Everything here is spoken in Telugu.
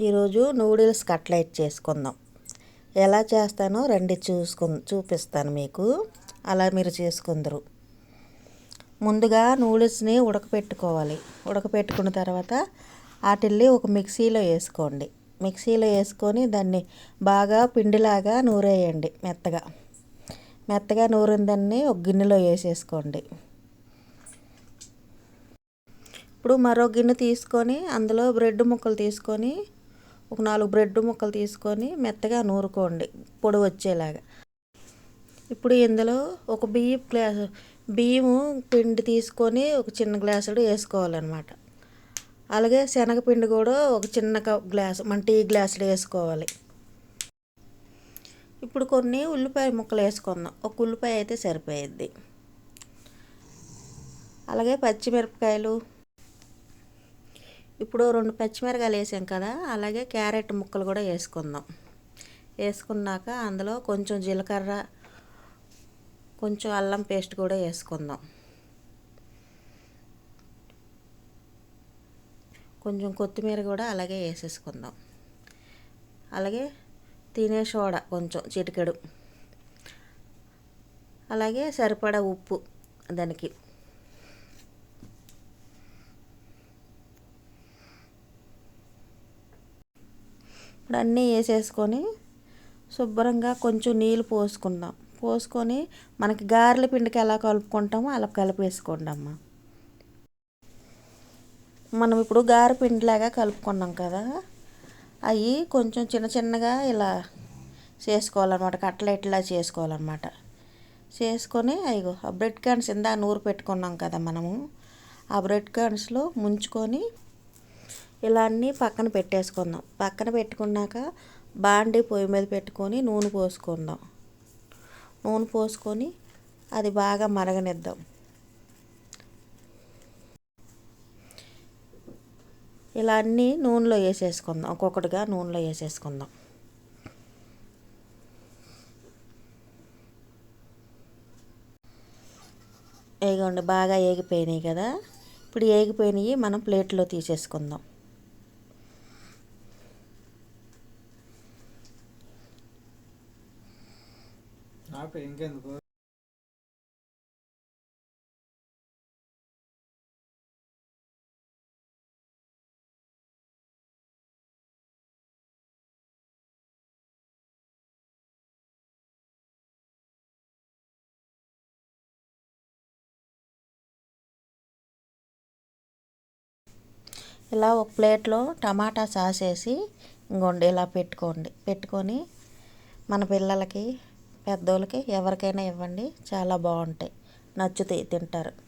ఈరోజు నూడిల్స్ కట్లెట్ చేసుకుందాం. ఎలా చేస్తానో రండి చూసుకు చూపిస్తాను మీకు. అలా మీరు చేసుకుందరు. ముందుగా నూడిల్స్ని ఉడకపెట్టుకోవాలి. ఉడకపెట్టుకున్న తర్వాత వాటిల్ని ఒక మిక్సీలో వేసుకోండి. మిక్సీలో వేసుకొని దాన్ని బాగా పిండిలాగా నూరేయండి మెత్తగా. మెత్తగా నూరిన దాన్ని ఒక గిన్నెలో వేసేసుకోండి. ఇప్పుడు మరో గిన్నె తీసుకొని అందులో బ్రెడ్ ముక్కలు తీసుకొని ఒక నాలుగు బ్రెడ్ ముక్కలు తీసుకొని మెత్తగా నూరుకోండి పొడి వచ్చేలాగా. ఇప్పుడు ఇందులో ఒక బియ్యం గ్లాసు బియ్యము పిండి తీసుకొని ఒక చిన్న గ్లాసుడు వేసుకోవాలన్నమాట. అలాగే శనగపిండి కూడా ఒక చిన్న కప్ గ్లాసు మన టీ గ్లాసులు వేసుకోవాలి. ఇప్పుడు కొన్ని ఉల్లిపాయ ముక్కలు వేసుకుందాం. ఒక ఉల్లిపాయ అయితే సరిపోయిద్ది. అలాగే పచ్చిమిరపకాయలు ఇప్పుడు రెండు పచ్చిమిరకాయలు వేసాం కదా అలాగే క్యారెట్ ముక్కలు కూడా వేసుకుందాం. వేసుకున్నాక అందులో కొంచెం జీలకర్ర కొంచెం అల్లం పేస్ట్ కూడా వేసుకుందాం. కొంచెం కొత్తిమీర కూడా అలాగే వేసేసుకుందాం. అలాగే తినే సోడా కొంచెం చిటికెడు. అలాగే సరిపడా ఉప్పు దానికి. ఇప్పుడు అన్నీ వేసేసుకొని శుభ్రంగా కొంచెం నీళ్ళు పోసుకుందాం. పోసుకొని మనకి గారెల పిండికి ఎలా కలుపుకుంటామో అలా కలిపేసుకోండి అమ్మ మనం ఇప్పుడు గారె పిండిలాగా కలుపుకున్నాం కదా అవి కొంచెం చిన్న చిన్నగా ఇలా చేసుకోవాలన్నమాట కట్లెట్లా చేసుకోవాలన్నమాట. చేసుకొని అయ్యో ఆ బ్రెడ్ కాన్స్ ఇందా నూరు పెట్టుకున్నాం కదా మనము ఆ బ్రెడ్ కాన్స్లో ముంచుకొని ఇలా అన్నీ పక్కన పెట్టేసుకుందాం. పక్కన పెట్టుకున్నాక బాండి పొయ్యి మీద పెట్టుకొని నూనె పోసుకుందాం. నూనె పోసుకొని అది బాగా మరగనిద్దాం. ఇలా అన్నీ నూనెలో వేసేసుకుందాం. ఒక్కొక్కటిగా నూనెలో వేసేసుకుందాం. వేగండి బాగా ఏగిపోయినాయి కదా. ఇప్పుడు ఏగిపోయినాయి మనం ప్లేట్లో తీసేసుకుందాం. ఇంకెందుకు? ఇలా ఒక ప్లేట్లో టమాటా సాస్ వేసి ఇంకోండి ఇలా పెట్టుకోండి. పెట్టుకొని మన పిల్లలకి పెద్దోళ్ళకి ఎవరికైనా ఇవ్వండి. చాలా బాగుంటాయి. నచ్చుతాయి తింటారు.